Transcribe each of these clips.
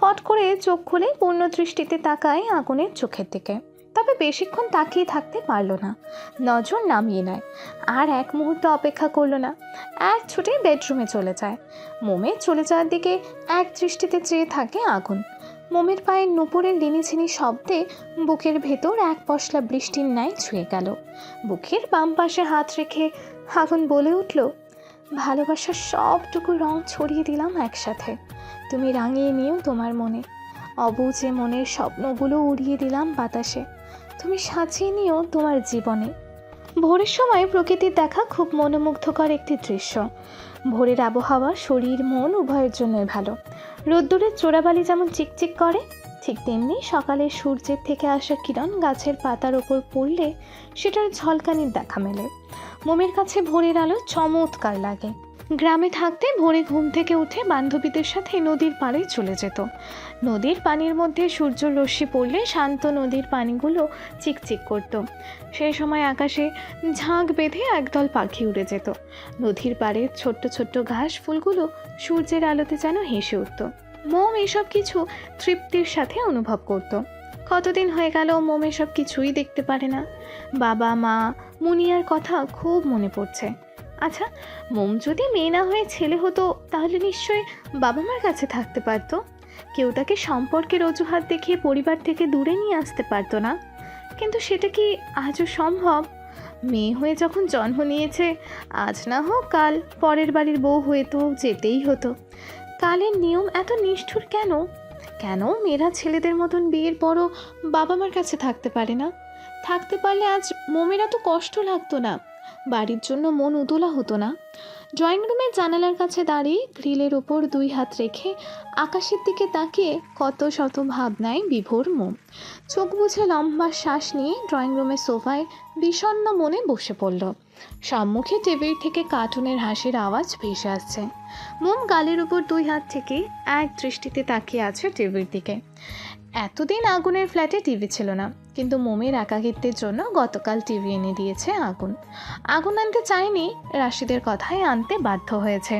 ফট করে চোখ খুলে পূর্ণ দৃষ্টিতে তাকায় আগুনের চোখের দিকে। তবে বেশিক্ষণ তাকিয়ে থাকতে পারল না। নজর নামিয়ে নেয়। আর এক মুহূর্ত অপেক্ষা করল না। এক ছুটে বেডরুমে চলে যায়। মোমের চলে যাওয়ার দিকে এক দৃষ্টিতে চেয়ে থাকে আগুন। মোমের পায়ের নুপুরের লিনিঝিনি শব্দে বুকের ভেতর এক পশলা বৃষ্টির ন্যায় ছুঁয়ে গেল। বুকের বাম পাশে হাত রেখে আগুন বলে উঠল ভালোবাসার সবটুকু রং ছড়িয়ে দিলাম একসাথে। তুমি রাঙিয়ে নিও তোমার মনে। অবুঝে মনের স্বপ্নগুলো উড়িয়ে দিলাম বাতাসে। তুমি সাজিয়ে নিও তোমার জীবনে। ভোরের সময় প্রকৃতির দেখা খুব মনোমুগ্ধকর একটি দৃশ্য। ভোরের আবহাওয়া, শরীর, মন উভয়ের জন্যই ভালো। রোদ্দুরের চোরাবালি যেমন চিকচিক করে ঠিক তেমনি সকালে সূর্যের থেকে আসা কিরণ গাছের পাতার ওপর পড়লে সেটার ঝলকানির দেখা মেলে। মোমের কাছে ভোরের আলো চমৎকার লাগে। গ্রামে থাকতে ভোরে ঘুম থেকে উঠে বান্ধবীদের সাথে নদীর পাড়ে চলে যেত। নদীর পানির মধ্যে সূর্য রশ্মি পড়লে শান্ত নদীর পানিগুলো চিকচিক করত। সেই সময় আকাশে ঝাঁক বেঁধে একদল পাখি উড়ে যেত। নদীর পাড়ে ছোট্ট ছোট্ট ঘাস ফুলগুলো সূর্যের আলোতে যেন হেসে উঠত। মোম এসব কিছু তৃপ্তির সাথে অনুভব করত। কতদিন হয়ে গেল মোম এসব কিছুই দেখতে পারে না। বাবা, মা, মুনিয়ার কথা খুব মনে পড়ছে। আচ্ছা মোম যদি মেয়ে না হয়ে ছেলে হতো, তাহলে নিশ্চয়ই বাবা মার কাছে থাকতে পারতো। কেউ তাকে সম্পর্কের অজুহাত দেখিয়ে পরিবার থেকে দূরে নিয়ে আসতে পারতো না। কিন্তু সেটা কি আজও সম্ভব? মেয়ে হয়ে যখন জন্ম নিয়েছে, আজ না হোক কাল পরের বাড়ির বউ হয়ে তো যেতেই হতো। কালের নিয়ম এত নিষ্ঠুর কেন? কেন মেয়েরা ছেলেদের মতন বিয়ের পরও বাবা মার কাছে থাকতে পারে না? থাকতে পারলে আজ মোমেরা তো কষ্ট লাগতো না? বাড়ির জন্য মন উতলা হতো না? ড্রয়িং রুমের জানালার কাছে দাঁড়িয়ে গ্রিলের ওপর দুই হাত রেখে আকাশের দিকে তাকিয়ে কত শত ভাবনায় বিভোর মন। চোখ বুঝে লম্বা শ্বাস নিয়ে ড্রয়িং রুমের সোফায় বিষণ্ণ মনে বসে পড়ল। সম্মুখে টেবিল থেকে কার্টুনের হাসির আওয়াজ ভেসে আসছে। মোম গালের উপর দুই হাত থেকে এক দৃষ্টিতে তাকিয়ে আছে টিভির দিকে। এতদিন আগুনের ফ্ল্যাটে টিভি ছিল না, কিন্তু মোমের একাকিত্বের জন্য গতকাল টিভি এনে দিয়েছে আগুন। আগুন আনতে চায়নি, রাশিদের কথায় আনতে বাধ্য হয়েছে।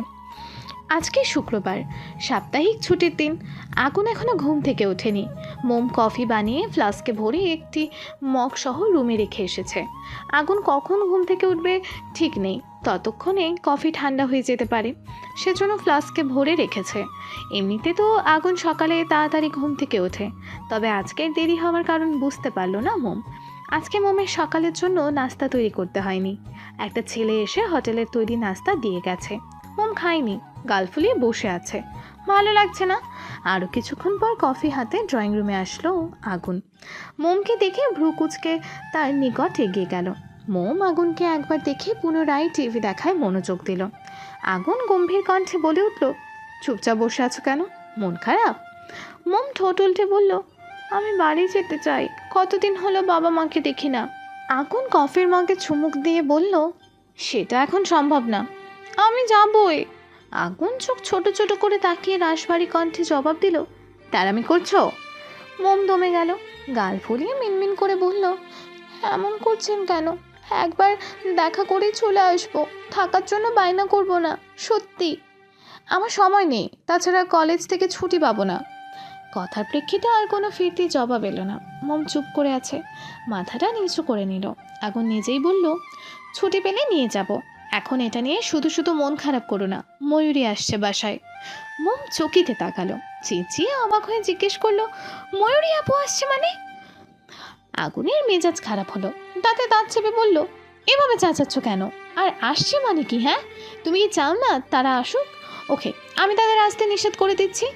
আজকে শুক্রবার। সাপ্তাহিক ছুটির দিন। আগুন এখনও ঘুম থেকে ওঠেনি। মোম কফি বানিয়ে ফ্লাস্কে ভরে একটি মগ সহ রুমে রেখে এসেছে। আগুন কখন ঘুম থেকে উঠবে ঠিক নেই। ততক্ষণে কফি ঠান্ডা হয়ে যেতে পারে। সেজন্য ফ্লাস্কে ভরে রেখেছে। এমনিতে তো আগুন সকালে তাড়াতাড়ি ঘুম থেকে ওঠে। তবে আজকের দেরি হওয়ার কারণ বুঝতে পারল না মোম। আজকে মোমের সকালের জন্য নাস্তা তৈরি করতে হয়নি। একটা ছেলে এসে হোটেলের তৈরি নাস্তা দিয়ে গেছে। মোম খায়নি। গাল ফুলিয়ে বসে আছে। ভালো লাগছে না? আরও কিছুক্ষণ পর কফি হাতে ড্রয়িং রুমে আসলো আগুন। মোমকে দেখে ভ্রু কুচকে তার নিকট এগিয়ে গেল। মোম আগুনকে একবার দেখে পুনরায় টিভি দেখায় মনোযোগ দিল। আগুন গম্ভীর কণ্ঠে বলে উঠল, চুপচাপ বসে আছো কেন? মন খারাপ? মোম ঠোঁট উল্টে বলল, আমি বাড়ি যেতে চাই। কতদিন হলো বাবা মাকে দেখি না। আগুন কফির মাকে চুমুক দিয়ে বলল, সেটা এখন সম্ভব না। আমি যাবই। আগুন চোখ ছোট ছোট করে তাকিয়ে রাশভারী কণ্ঠে জবাব দিল তারামি করছ? মোম দমে গেল, গাল ফুলিয়ে মিনমিন করে বলল, এমন করছেন কেন? একবার দেখা করেই চলে আসব। থাকার জন্য বায়না করব না, সত্যি। আমার সময় নেই, তাছাড়া কলেজ থেকে ছুটি পাবো না। কথার প্রেক্ষিতে আর কোনো ফিরতি জবাব এলো না। মম চুপ করে আছে। মাথাটা নিচু করে নিল। আগুন নিজেই বলল, ছুটি পেলে নিয়ে যাব। এখন এটা নিয়ে শুধু শুধু মন খারাপ করো না, ময়ূরী আসছে বাসায়। মোম চকিতে তাকালো, চেঁচিয়ে অবাক হয়ে জিজ্ঞেস করল, ময়ূরী আপু আসছে মানে? আগুনের মেজাজ খারাপ হলো, দাঁতে দাঁত চেপে বলল, এভাবে চেঁচাচ্ছ কেন? আর আসছে মানে কি হ্যাঁ? তুমি কি চাও না তারা আসুক? ওকে, আমি তাদের আসতে নিষেধ করে দিচ্ছি।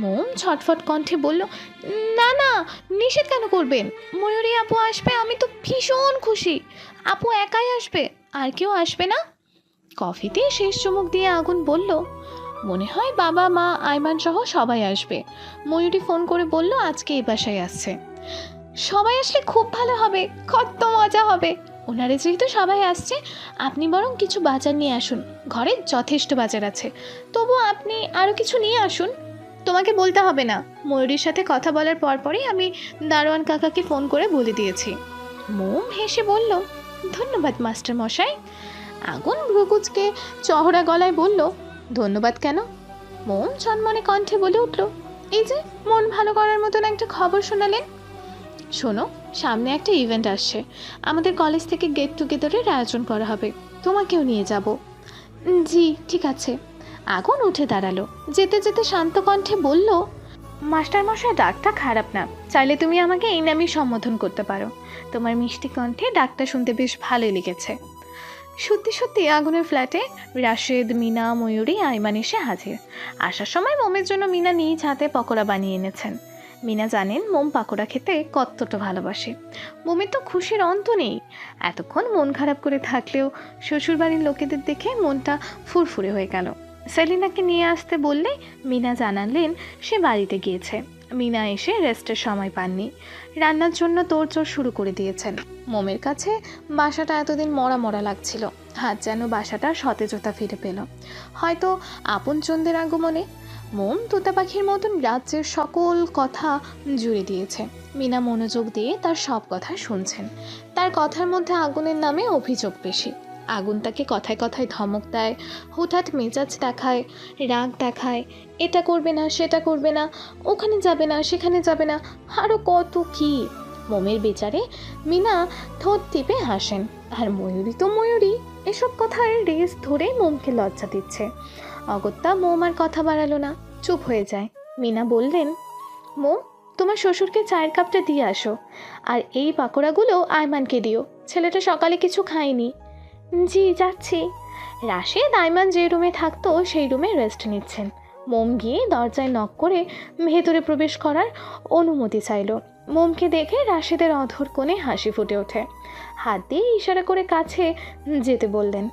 মোম ছটফট কণ্ঠে বলল, না না, নিষেধ কেন করবেন? ময়ূরী আপু আসবে, আমি তো ভীষণ খুশি। আপু একাই আসবে, আর কেউ আসবে না? কফিতে শেষ চুমুক দিয়ে আগুন বলল, মনে হয় বাবা, মা আইমান সহ সবাই আসবে। ময়ূরী ফোন করে বলল, আজকে এই বাসায় আসছে। সবাই আসলে খুব ভালো হবে, কত মজা হবে! ওনারে যেহেতু সবাই আসছে, আপনি বরং কিছু বাজার নিয়ে আসুন। ঘরে যথেষ্ট বাজার আছে। তবু আপনি আরও কিছু নিয়ে আসুন। তোমাকে বলতে হবে না। ময়ূরীর সাথে কথা বলার পরপরই আমি দারোয়ান কাকাকে ফোন করে বলে দিয়েছি। মোম হেসে বলল, ধন্যবাদ মাস্টার মশাই আগুন ভ্রুকুচকে চহড়া গলায় বলল, ধন্যবাদ কেন? মোম ছনমনে কণ্ঠে বলে উঠল, এই যে, মন ভালো করার মতন একটা খবর শোনালেন? শোনো, সামনে একটা ইভেন্ট আসছে। আমাদের কলেজ থেকে গেট টুগেদারের আয়োজন করা হবে। তোমাকেও নিয়ে যাব। জি, ঠিক আছে। আগুন উঠে দাঁড়াল। যেতে যেতে শান্ত কণ্ঠে বলল মাস্টার মশাই ডাকটা খারাপ না। চাইলে তুমি আমাকে এই নামেই সম্বোধন করতে পারো। তোমার মিষ্টি কণ্ঠে ডাকটা শুনতে বেশ ভালোই লেগেছে। সত্যি সত্যি আগুনের ফ্ল্যাটে রাশেদ, মিনা, ময়ূরী আইমান এসে হাজির। আসার সময় মোমের জন্য মিনা নিজ হাতে পকোড়া বানিয়ে এনেছেন। মিনা জানেন মোম পাকোড়া খেতে কতটা ভালোবাসে। মোমের তো খুশির অন্ত নেই। এতক্ষণ মন খারাপ করে থাকলেও শ্বশুরবাড়ির লোকেদের দেখে মনটা ফুরফুরে হয়ে গেল। সেলিনাকে নিয়ে আসতে বললে মিনা জানালেন সে বাড়িতে গিয়েছে। মিনা এসে রেস্টের সময় পাননি। রান্নার জন্য তোড়জোড় শুরু করে দিয়েছেন। মোমের কাছে বাসাটা এতদিন মরা মরা লাগছিল, হাত যেন বাসাটা সতেজতা ফিরে পেল। হয়তো আপনজনদের আগমনে মোম তোতা পাখির মতন রাজ্যের সকল কথা জুড়ে দিয়েছে। মিনা মনোযোগ দিয়ে তার সব কথা শুনছেন। তার কথার মধ্যে আগুনের নামে অভিযোগ বেশি। আগুন তাকে কথায় কথায় ধমক দেয়, হুটহাট মেজাজ দেখায়, রাগ দেখায়, এটা করবে না, সেটা করবে না, ওখানে যাবে না, সেখানে যাবে না আরও কত কি? মোমের বেচারে মিনা ঠোঁট টিপে হাসেন, আর ময়ূরী তো ময়ূরী, এসব কথার রেস ধরে মোমকে লজ্জা দিচ্ছে। অগত্যা মোম আর কথা বাড়ালো না, চুপ হয়ে যায়। মিনা বললেন, মোম, তোমার শ্বশুরকে চায়ের কাপটা দিয়ে আসো, আর এই পাকোড়াগুলো আয়মানকে দিও, ছেলেটা সকালে কিছু খায়নি। জি, যাচ্ছি। রাশেদ আয়মান যে রুমে থাকতো, সেই রুমে রেস্ট নিচ্ছেন। মোম গিয়ে দরজায় নক করে ভেতরে প্রবেশ করার অনুমতি চাইল। মোমকে দেখে রাশেদের অধর কোণে হাসি ফুটে ওঠে। হাত দিয়ে ইশারা করে কাছে যেতে বললেন।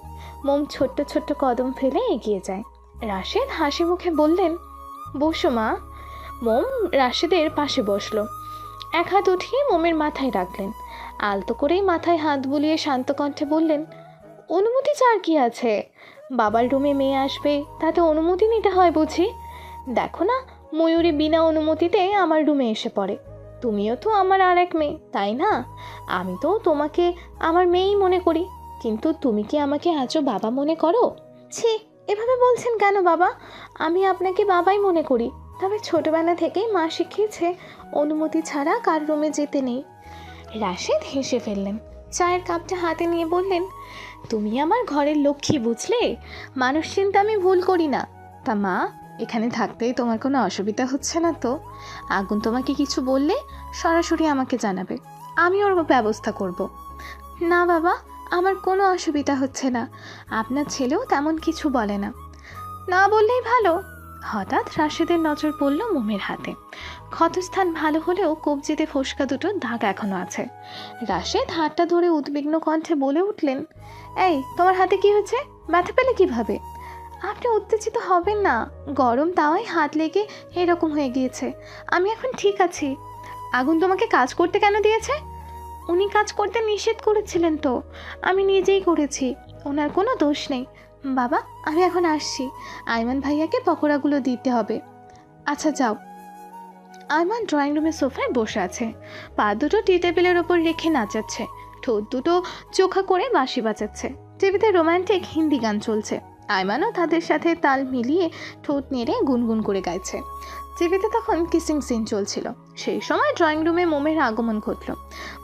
মোম ছোট্ট ছোট্ট কদম ফেলে এগিয়ে যায়। রাশেদ হাসি মুখে বললেন, বসো মা। মোম রাশেদের পাশে বসল। এক হাত উঠিয়ে মোমের মাথায় রাখলেন। আলতো করেই মাথায় হাত বুলিয়ে শান্ত কণ্ঠে বললেন অনুমতি চার কি আছে? বাবার রুমে মেয়ে আসবে, তাতে অনুমতি নিতে হয় বুঝি? দেখো না, ময়ূরী বিনা অনুমতিতে আমার রুমে এসে পড়ে। তুমিও তো আমার আর এক মেয়ে, তাই না? আমি তো তোমাকে আমার মেয়েই মনে করি। কিন্তু তুমি কি আমাকে আজও বাবা মনে করো? ছি, এভাবে বলছেন কেন বাবা? আমি আপনাকে বাবাই মনে করি। তবে ছোটবেলা থেকেই মা শিখিয়েছে, অনুমতি ছাড়া কার রুমে যেতে নেই। রাশেদ হেসে ফেললেন। চায়ের কাপটা হাতে নিয়ে বললেন তুমি আমার ঘরের লক্ষ্মী বুঝলে? মানুষ চিন্তা আমি ভুল করি না। তা মা, এখানে থাকতেই তোমার কোনো অসুবিধা হচ্ছে না তো? আগুন তোমাকে কিছু বললে সরাসরি আমাকে জানাবে। আমি ওর ব্যবস্থা করব। না বাবা, আমার কোনো অসুবিধা হচ্ছে না। আপনার ছেলেও তেমন কিছু বলে না। না বললেই ভালো। হঠাৎ রাশেদের নজর পড়ল মোমের হাতে। ক্ষতস্থান ভালো হলেও কবজিতে ফোসকা দুটো দাগ এখনও আছে। রাশেদ হাতটা ধরে উদ্বিগ্ন কণ্ঠে বলে উঠলেন, এই, তোমার হাতে কি হয়েছে? ব্যথা পেলে কীভাবে? আপনি উত্তেজিত হবেন না। গরম তাওয়ায় হাত লেগে এরকম হয়ে গিয়েছে। আমি এখন ঠিক আছি। আগুন তোমাকে কাজ করতে কেন দিয়েছে? উনি কাজ করতে নিষেধ করেছিলেন তো। আমি নিজেই করেছি। ওনার কোনো দোষ নেই। বাবা, আমি এখন আসছি। আইমান ভাইয়াকে পকোড়াগুলো দিতে হবে। আচ্ছা যাও। আইমান ড্রয়িং রুমের সোফায় বসে আছে। পা দুটো টি টেবিলের ওপর রেখে নাচাচ্ছে। ঠোঁট দুটো চোখা করে বাঁশি বাজাচ্ছে। টিভিতে রোমান্টিক হিন্দি গান চলছে। আইমানও তাদের সাথে তাল মিলিয়ে ঠোঁট নেড়ে গুনগুন করে গাইছে। টিভিতে তখন কিসিং সিন চলছিল। সেই সময় ড্রয়িং রুমে মোমের আগমন ঘটল।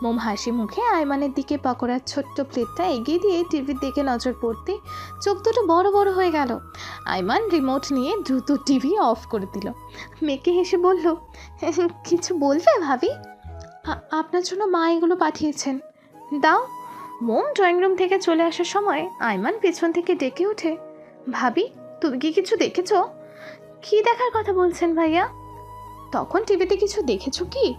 মোম হাসি মুখে আয়মানের দিকে পকোড়ার ছোট্ট প্লেটটা এগিয়ে দিয়ে টিভির দিকে নজর পড়তে চোখ দুটো বড় বড় হয়ে গেল। আয়মান রিমোট নিয়ে দ্রুত টিভি অফ করে দিল। মেয়েকে হেসে বলল, কিছু বলবে ভাবি? আপনার জন্য মা এগুলো পাঠিয়েছেন। দাও। মোম ড্রয়িং রুম থেকে চলে আসার সময় আয়মান পেছন থেকে ডেকে ওঠে, ভাবি, তুমি কি কিছু দেখেছ? কি দেখার কথা বলছেন ভাইয়া? তখন টিভিতে কিছু দেখেছ কি?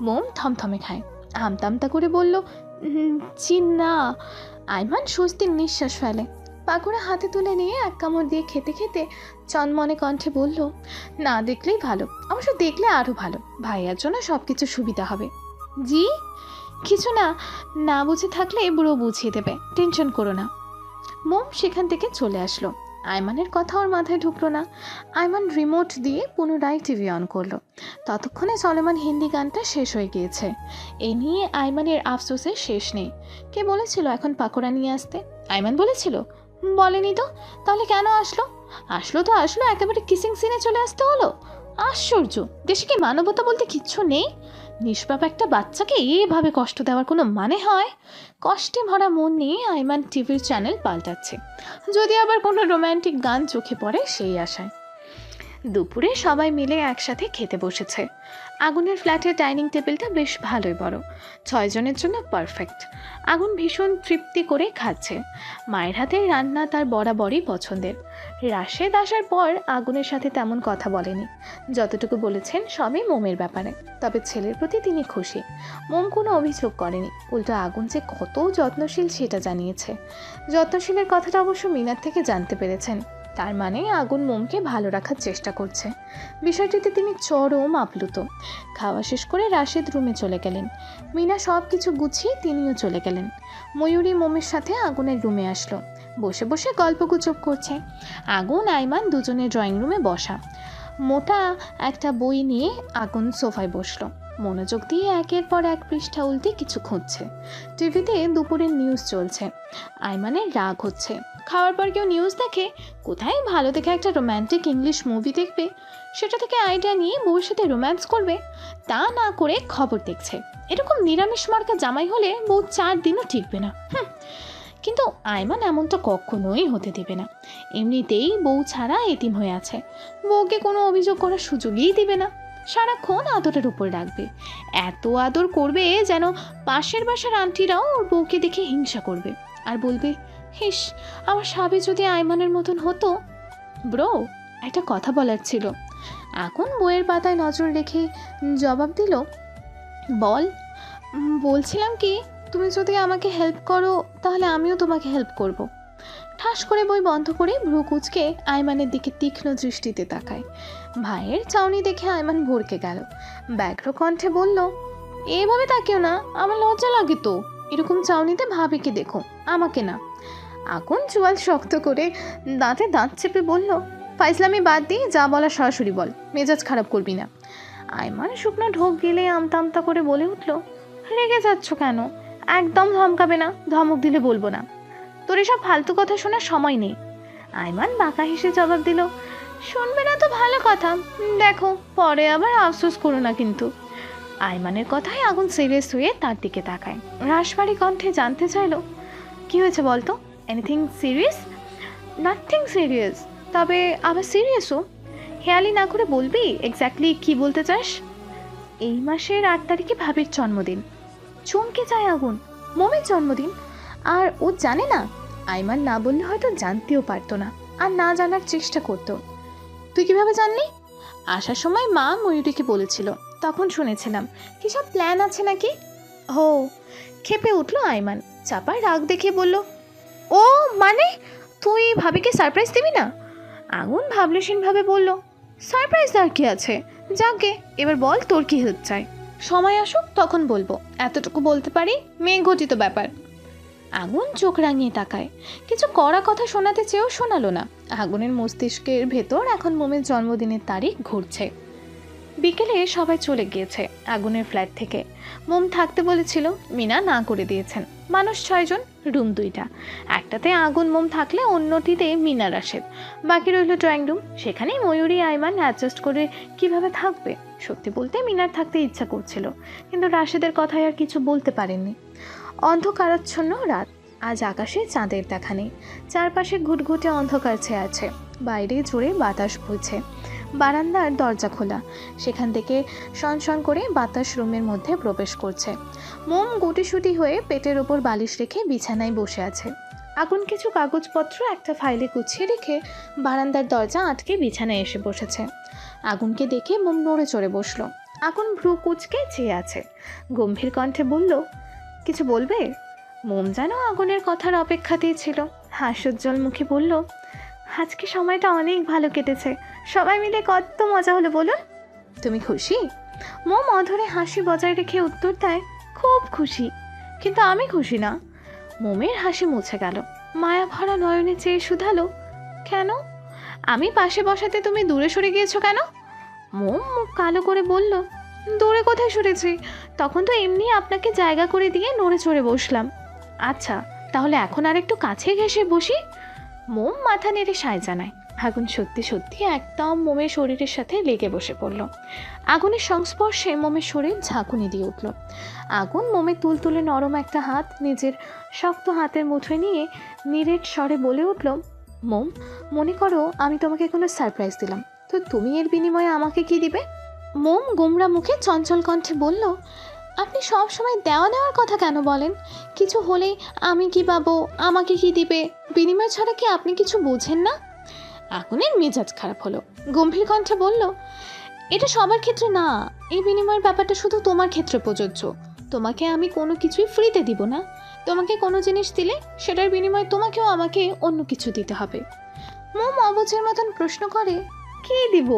মোম থমথমে খায়। আমতামতা করে বলল "উম, জি না আইমান স্বস্তির নিঃশ্বাস ফেলে। পাকোড়া হাতে তুলে নিয়ে এক কামড় দিয়ে খেতে খেতে চনমনে কণ্ঠে বলল না দেখলেই ভালো অবশ্য দেখলে আরও ভালো। ভাইয়ার জন্য সব কিছু সুবিধা হবে। জি? কিছু না না বুঝে থাকলে বুড়ো বুঝিয়ে দেবে টেনশন করো না। মোম সেখান থেকে চলে আসলো। আয়মানের কথা ওর মাথায় ঢুকলো না। আয়মান রিমোট দিয়ে পুনরায় টিভি অন করল। ততক্ষণে সলেমান হিন্দি গানটা শেষ হয়ে গিয়েছে। এ নিয়ে আয়মানের আফসোসের শেষ নেই। কে বলেছিল এখন পাকোড়া নিয়ে আসতে? আয়মান বলেছিল বলেনি তো। তাহলে কেন আসলো? আসলো তো, আসলো, একেবারে কিসিং সিনে চলে আসতে হলো। আশ্চর্য! দেশে কি মানবতা বলতে কিচ্ছু নেই? নিষ্পাপ একটা বাচ্চাকে এভাবে কষ্ট দেওয়ার কোনো মানে হয়? কষ্টে ভরা মন নিয়ে আইমান টিভির চ্যানেল পাল্টাচ্ছে। যদি আবার কোনো রোম্যান্টিক গান চোখে পড়ে সেই আশায়। দুপুরে সবাই মিলে একসাথে খেতে বসেছে। আগুনের ফ্ল্যাটের ডাইনিং টেবিলটা বেশ ভালোই বড়। ছয়জনের জন্য পারফেক্ট। আগুন ভীষণ তৃপ্তি করে খাচ্ছে। মায়ের হাতের রান্না তার বরাবরই পছন্দের। রাশেদ আসার পর আগুনের সাথে তেমন কথা বলেনি। যতটুকু বলেছেন সবই মোমের ব্যাপারে। তবে ছেলের প্রতি তিনি খুশি। মোম কোনো অভিযোগ করেনি। উল্টো আগুন যে কত যত্নশীল সেটা জানিয়েছে। যত্নশীলের কথাটা অবশ্য মিনার থেকে জানতে পেরেছেন। তার মানে আগুন মোমকে ভালো রাখার চেষ্টা করছে। বিষয়টিতে তিনি চরম আপ্লুত। খাওয়া শেষ করে রাশেদ রুমে চলে গেলেন। মিনা সব কিছু গুছিয়ে তিনিও চলে গেলেন। ময়ূরী মোমের সাথে আগুনের রুমে আসলো। বসে বসে গল্পগুজব করছে। আগুন, আইমান দুজনে ড্রয়িং রুমে বসা। মোটা একটা বই নিয়ে আগুন সোফায় বসল। মনোযোগ দিয়ে একের পর এক পৃষ্ঠা উল্টে কিছু খুঁজছে। টিভিতে দুপুরের নিউজ চলছে। আইমানের রাগ হচ্ছে। খাওয়ার পর কেউ নিউজ দেখে, কোথায় ভালো দেখে একটা রোম্যান্টিক ইংলিশ মুভি দেখবে? সেটা থেকে আইডিয়া নিয়ে বউয়ের সাথে রোম্যান্স করবে, তা না করে খবর দেখছে। এরকম নিরামিষ মার্কা জামাই হলে বউ চার দিনও টিকবে না। হুম, কিন্তু আইমান এমনটা কখনোই হতে দেবে না। এমনিতেই বউ ছাড়া এতিম হয়ে আছে। বউকে কোনো অভিযোগ করার সুযোগই দিবে না। সারাক্ষণ আদরের উপর রাখবে। এত আদর করবে যেন পাশের বাসার আন্টিরাও ওর বউকে দেখে হিংসা করবে। আর বলবে, হিস, আমার স্বামী যদি আইমানের মতন হতো ব্রো, একটা কথা বলার ছিল। এখন বইয়ের পাতায় নজর রেখে জবাব দিল, বল বলছিলাম কি, তুমি যদি আমাকে হেল্প করো, তাহলে আমিও তোমাকে হেল্প করব। ঠাস করে বই বন্ধ করে ভ্রু কুচকে আয়মানের দিকে তীক্ষ্ণ দৃষ্টিতে তাকায়। ভাইয়ের চাউনি দেখে আয়মান ভরকে গেল। ব্যাঘ্র কণ্ঠে বলল, এভাবে তাকিও না, আমার লজ্জা লাগে তো। এরকম চাউনিতে ভাবিকে দেখো, আমাকে না। আগুন চুয়াল শক্ত করে দাঁতে দাঁত চেপে বলল, ফাইজলামি বাদ দিয়ে যা বলা সরাসরি বল, মেজাজ খারাপ করবি না। আয়মান শুকনো ঢোক গেলে আমতা আমতা করে বলে উঠল, রেগে যাচ্ছ কেন? একদম ধমকাবে না, ধমক দিলে বলব না। তোর এসব ফালতু কথা শোনার সময় নেই। আয়মান বাঁকা হেসে জবাব দিল শুনবে না তো ভালো কথা। দেখো, পরে আবার আফসোস করো না কিন্তু। আয়মানের কথায় আগুন সিরিয়াস হয়ে তার দিকে তাকায়। রাসবাড়ি কণ্ঠে জানতে চাইলো, কি হয়েছে বলতো? এনিথিং সিরিয়াস নাথিং সিরিয়াস তবে আবার সিরিয়াসও হেয়ালি না করে বলবি এক্স্যাক্টলি কি বলতে চাস? এই মাসের আট তারিখে ভাবির জন্মদিন। চমকে যায় আগুন, মমির জন্মদিন। আর ও জানে না, আইমান না বললে হয়তো জানতেও পারতো না, আর না জানার চেষ্টা করতো। তুই কীভাবে জানলি? আসার সময় মা ময়ূরীকে বলেছিল, তখন শুনেছিলাম। কি সব প্ল্যান আছে নাকি? ও খেপে উঠল আইমান। চাপার রাগ দেখে বলল, ও মানে? তুই ভাবিকে সারপ্রাইজ দিবি না? আগুন ভাবলেশীনভাবে বলল সারপ্রাইজ আর কি আছে? যাকে, এবার বল তোর কি চাই? সময় আসুক, তখন বলব। এতটুকু বলতে পারি মেয়ে ঘটিত ব্যাপার। আগুন চোখ রাঙিয়ে তাকায়। কিছু কড়া কথা শোনাতে চেয়েও শোনালো না। আগুনের মস্তিষ্কের ভেতর এখন মোমের জন্মদিনের তারিখ ঘুরছে। বিকেলে সবাই চলে গিয়েছে আগুনের ফ্ল্যাট থেকে। মোম থাকতে বলেছিল, মিনা না করে দিয়েছেন। মানুষ ছয়জন রুম দুইটা। একটাতে আগুন মোম থাকলে অন্যটিতে মিনা রাশেদ বাকি রইল ড্রয়িং রুম। সেখানেই ময়ূরী আইমান অ্যাডজাস্ট করে কীভাবে থাকবে। সত্যি বলতে মিনার থাকতে ইচ্ছা করছিল। কিন্তু রাশেদের কথায় আর কিছু বলতে পারেননি। অন্ধকারাচ্ছন্ন রাত। আজ আকাশে চাঁদের দেখা নেই। চারপাশে ঘুটঘুটে অন্ধকার ছেয়ে আছে। বাইরে জোরে বাতাস বইছে। বারান্দার দরজা খোলা। সেখান থেকে সনসন করে বাতাস রুমের মধ্যে প্রবেশ করছে। মোম গুটিসুটি হয়ে পেটের ওপর বালিশ রেখে বিছানায় বসে আছে। আগুন কিছু কাগজপত্র একটা ফাইলে গুছিয়ে রেখে বারান্দার দরজা আটকে বিছানায় এসে বসেছে। আগুনকে দেখে মোম নড়ে চড়ে বসল। আগুন ভ্রু কুচকে চেয়ে আছে। গম্ভীর কণ্ঠে বলল কিছু বলবে? মোম যেন আগুনের কথার অপেক্ষাতেই ছিল। হাস্যোজ্জ্বল মুখে বলল, আজকে সময়টা অনেক ভালো কেটেছে। সবাই মিলে কত মজা হলো বলুন? তুমি খুশি? মোম অধরে হাসি বজায় রেখে উত্তর দেয়, খুব খুশি। কিন্তু আমি খুশি না। মোমের হাসি মুছে গেল। মায়া ভরা নয়নে চেয়ে শুধালো, কেন? আমি পাশে বসাতে তুমি দূরে সরে গিয়েছো কেন? মোম মুখ কালো করে বলল দূরে কোথায় সরেছি তখন তো এমনি আপনাকে জায়গা করে দিয়ে নড়ে চড়ে বসলাম। আচ্ছা তাহলে এখন আর একটু কাছে ঘেসে বসি? মোম মাথা নেড়ে সায় জানায়। আগুন সত্যি সত্যি একদম মোমের শরীরের সাথে লেগে বসে পড়ল। আগুনের সংস্পর্শে মোমের শরীর ঝাঁকুনি দিয়ে উঠল। আগুন মোমের তুলতুলে নরম একটা হাত নিজের শক্ত হাতের মুঠোয় নিয়ে নিরেট স্বরে বলে উঠল, মোম, মনে করো আমি তোমাকে কোনো সারপ্রাইজ দিলাম। তো তুমি এর বিনিময়ে আমাকে কি দিবে? মোম গোমরা মুখে চঞ্চল কণ্ঠে বলল, আপনি সব সময় দেওয়া নেওয়ার কথা কেন বলেন? কিছু হলেই আমি কি পাবো? আমাকে কি দিবে? বিনিময় ছাড়া কি আপনি কিছু বোঝেন না? আগুনের মেজাজ খারাপ হলো। গম্ভীর কণ্ঠে বলল, এটা সবার ক্ষেত্রে না। এই বিনিময়ের ব্যাপারটা শুধু তোমার ক্ষেত্রে প্রযোজ্য। তোমাকে আমি কোনো কিছুই ফ্রিতে দিব না। তোমাকে কোনো জিনিস দিলে সেটার বিনিময়ে তোমাকেও আমাকে অন্য কিছু দিতে হবে। মোম অবুঝের মতন প্রশ্ন করে, কি দিব?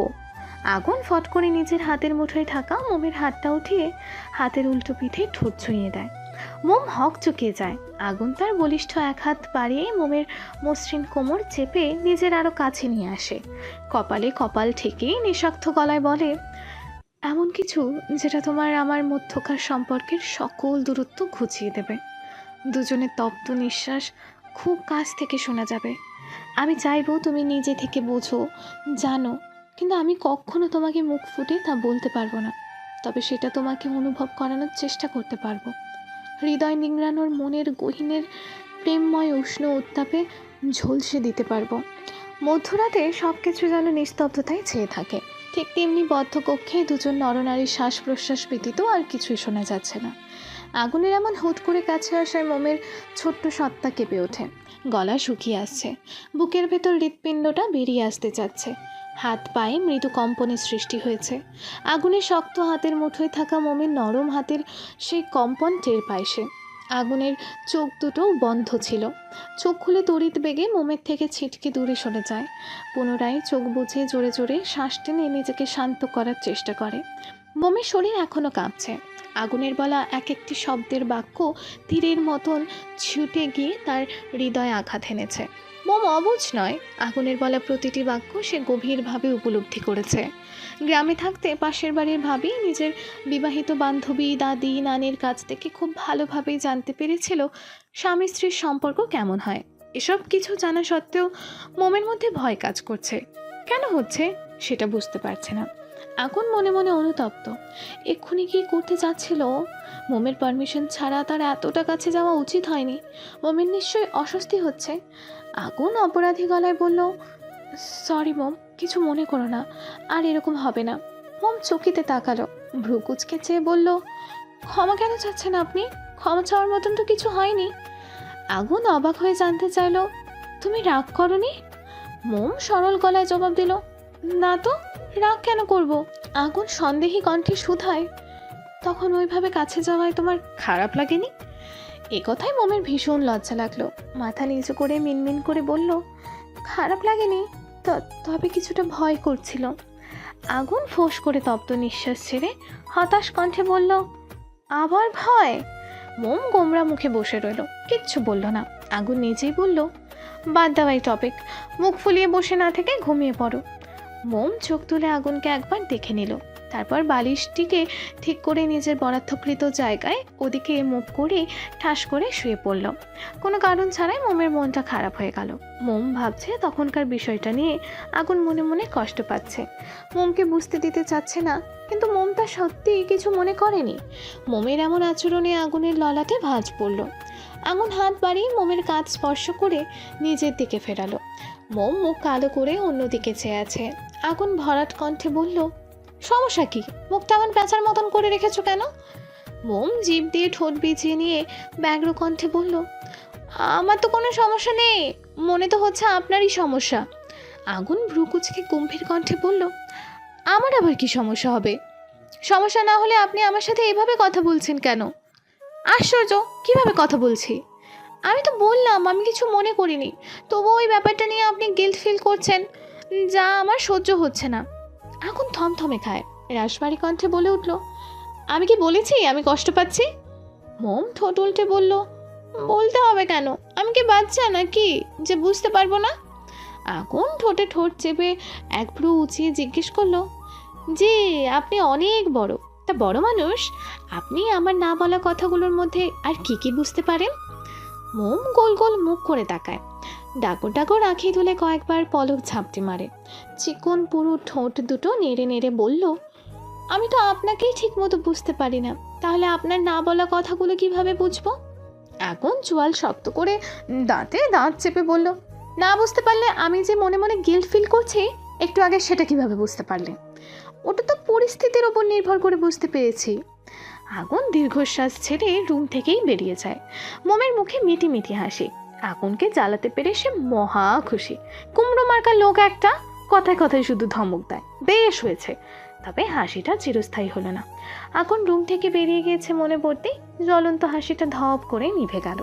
আগুন ফট করে নিজের হাতের মুঠোয় থাকা মোমের হাতটা উঠিয়ে হাতের উল্টো পিঠে ঠোঁট ছুঁয়ে দেয়। মোম হক চুকিয়ে যায়। আগুন তার বলিষ্ঠ এক হাত বাড়িয়ে মোমের মসৃণ কোমর চেপে নিজের আরও কাছে নিয়ে আসে। কপালে কপাল ঠেকেই নিঃশক্ত গলায় বলে, এমন কিছু যেটা তোমার আমার মধ্যকার সম্পর্কের সকল দূরত্ব ঘুচিয়ে দেবে। দুজনের তপ্ত নিঃশ্বাস খুব কাছ থেকে শোনা যাবে। আমি চাইব তুমি নিজে থেকে বোঝো, জানো কিন্তু আমি কখনো তোমাকে মুখ ফুটে তা বলতে পারব না। তবে সেটা তোমাকে অনুভব করানোর চেষ্টা করতে পারব। হৃদয় নিংড়ানোর মনের গহীনের প্রেমময় উষ্ণ উত্তাপে ঝলসে দিতে পারব। মধ্যরাতে সব কিছু যেন নিস্তব্ধতায় চেয়ে থাকে। ঠিক তেমনি বদ্ধ কক্ষে দুজন নরনারীর শ্বাস প্রশ্বাস ব্যতীত আর কিছুই শোনা যাচ্ছে না। আগুনের এমন হুট করে কাছে আসায় মোমের ছোট্ট সত্তা কেঁপে ওঠে। গলা শুকিয়ে আসছে। বুকের ভেতর হৃৎপিণ্ডটা বেরিয়ে আসতে চাচ্ছে। হাত পায়ে মৃদু কম্পনের সৃষ্টি হয়েছে। আগুনে শক্ত হাতের মুঠোয় থাকা মোমের নরম হাতের সেই কম্পন টের পায় সে। আগুনের চোখ দুটো বন্ধ ছিল। চোখ খুলে তড়িৎ বেগে মোমের থেকে ছিটকে দূরে সরে যায়। পুনরায় চোখ বুঝে জোরে জোরে শ্বাস টেনে নিজেকে শান্ত করার চেষ্টা করে। মোমের শরীর এখনও কাঁপছে। আগুনের বলা এক একটি শব্দের বাক্য তীরের মতন ছুটে গিয়ে তার হৃদয়ে আঘাত এনেছে। মোম অবুঝ নয়। আগুনের বলা প্রতিটি বাক্য সে গভীরভাবে উপলব্ধি করেছে। গ্রামে থাকতে পাশের বাড়ির ভাবি নিজের বিবাহিত বান্ধবী, দাদি, নানির কাছ থেকে খুব ভালোভাবেই জানতে পেরেছিল স্বামী স্ত্রীর সম্পর্ক কেমন হয়। এসব কিছু জানা সত্ত্বেও মোমের মধ্যে ভয় কাজ করছে। কেন হচ্ছে? সেটা বুঝতে পারছে না। আগুন মনে মনে অনুতপ্ত। এক্ষুনি কি করতে যাচ্ছিল মোমের পারমিশন ছাড়া তার এতটা কাছে যাওয়া উচিত হয়নি। মোমের নিশ্চয়ই অস্বস্তি হচ্ছে। আগুন অপরাধী গলায় বলল সরি মোম কিছু মনে করো না, আর এরকম হবে না। মোম চকিতে তাকালো, ভ্রু কুচকে চেয়ে বলল, ক্ষমা কেন চাচ্ছেন আপনি? ক্ষমা চাওয়ার মতন তো কিছু হয়নি। আগুন অবাক হয়ে জানতে চাইলো, তুমি রাগ করনি? মোম সরল গলায় জবাব দিল, না তো, রাগ কেন করব? আগুন সন্দেহী কণ্ঠে শুধায়, তখন ওইভাবে কাছে যাওয়ায় তোমার খারাপ লাগেনি? এ কথায় মোমের ভীষণ লজ্জা লাগল। মাথা নিচু করে মিনমিন করে বলল, খারাপ লাগেনি তবে কিছুটা ভয় করছিল। আগুন ফোঁস করে তপ্ত নিঃশ্বাস ছেড়ে হতাশ কণ্ঠে বলল, আবার ভয়? মোম গোমরা মুখে বসে রইল, কিচ্ছু বলল না। আগুন নিজেই বলল, বাদ দাও এই টপিক মুখ ফুলিয়ে বসে না থেকে ঘুমিয়ে পড়ো। মোম চোখ তুলে আগুনকে একবার দেখে নিল। তারপর বালিশটিকে ঠিক করে নিজের বরাদ্ধকৃত জায়গায় ওদিকে মুখ করে ঠাস করে শুয়ে পড়ল। কোনো কারণ ছাড়াই মোমের মনটা খারাপ হয়ে গেল। মোম ভাবছে তখনকার বিষয়টা নিয়ে আগুন মনে মনে কষ্ট পাচ্ছে। মোমকে বুঝতে দিতে চাচ্ছে না, কিন্তু মোম তা সত্যি কিছু মনে করেনি। মোমের এমন আচরণে আগুনের ললাটে ভাঁজ পড়ল। আগুন হাত বাড়িয়ে মোমের কাঁধ স্পর্শ করে নিজের দিকে ফেরালো। মোম মুখ কালো করে অন্যদিকে চেয়ে আছে। আগুন ভরাট কণ্ঠে বলল সমস্যা কি? মুখটা এমন প্যাঁচার মতন করে রেখেছো কেন? মোম জিভ দিয়ে ঠোঁট বিছিয়ে নিয়ে ব্যগ্র কণ্ঠে বলল, আমার তো কোনো সমস্যা নেই। মনে তো হচ্ছে আপনারই সমস্যা। আগুন ভ্রুকুচকে গম্ভীর কণ্ঠে বলল, আমার আবার কি সমস্যা হবে? সমস্যা না হলে আপনি আমার সাথে এভাবে কথা বলছেন কেন? আশ্চর্য, কীভাবে কথা বলছি? আমি তো বললাম, আমি কিছু মনে করিনি। তবুও ওই ব্যাপারটা নিয়ে আপনি গিল্ট ফিল করছেন, যা আমার সহ্য হচ্ছে না। আগুন থমথমে খায়। রাসবাড়ি কণ্ঠে বলে উঠল, আমি কি বলেছি? আমি কষ্ট পাচ্ছি? মোম ঠোঁট উল্টে বলল, বলতে হবে কেন? আমি কি বাচ্চা নাকি? যে বুঝতে পারব না? আগুন ঠোঁটে ঠোঁট চেপে এক ভ্রু উঁচিয়ে জিজ্ঞেস করল যে আপনি অনেক বড়। তা বড় মানুষ, আপনি আমার না বলা কথাগুলোর মধ্যে আর কি কি বুঝতে পারেন? মোম গোল গোল মুখ করে তাকায়। ডাকর ডাকর আঁখি তুলে কয়েকবার পলক ঝাপটি মারে। চিকন পুরো ঠোঁট দুটো নেড়ে নেড়ে বলল, আমি তো আপনাকেই ঠিক মতো বুঝতে পারি না। তাহলে আপনার না বলা কথাগুলো কীভাবে বুঝব? এখন চোয়াল শক্ত করে দাঁতে দাঁত চেপে বলল, না বুঝতে পারলে আমি যে মনে মনে গিল্ট ফিল করছি, একটু আগে সেটা কীভাবে বুঝতে পারলে? ওটা তো পরিস্থিতির ওপর নির্ভর করে বুঝতে পেরেছি। আগুন দীর্ঘশ্বাস ছেড়ে রুম থেকেই বেরিয়ে যায়। মোমের মুখে মিটি মিটি হাসি। আগুনকে জ্বালাতে পেরে সে মহা খুশি। কুমড়ো মার্কা লোক একটা কথায় কথায় শুধু ধমক দেয়। বেশ হয়েছে। তবে হাসিটা চিরস্থায়ী হলো না। আগুন রুম থেকে বেরিয়ে গিয়েছে মনে পড়তেই জ্বলন্ত হাসিটা ধপ করে নিভে গেল।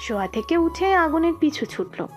শোয়া থেকে উঠে আগুনের পিছু ছুটলো।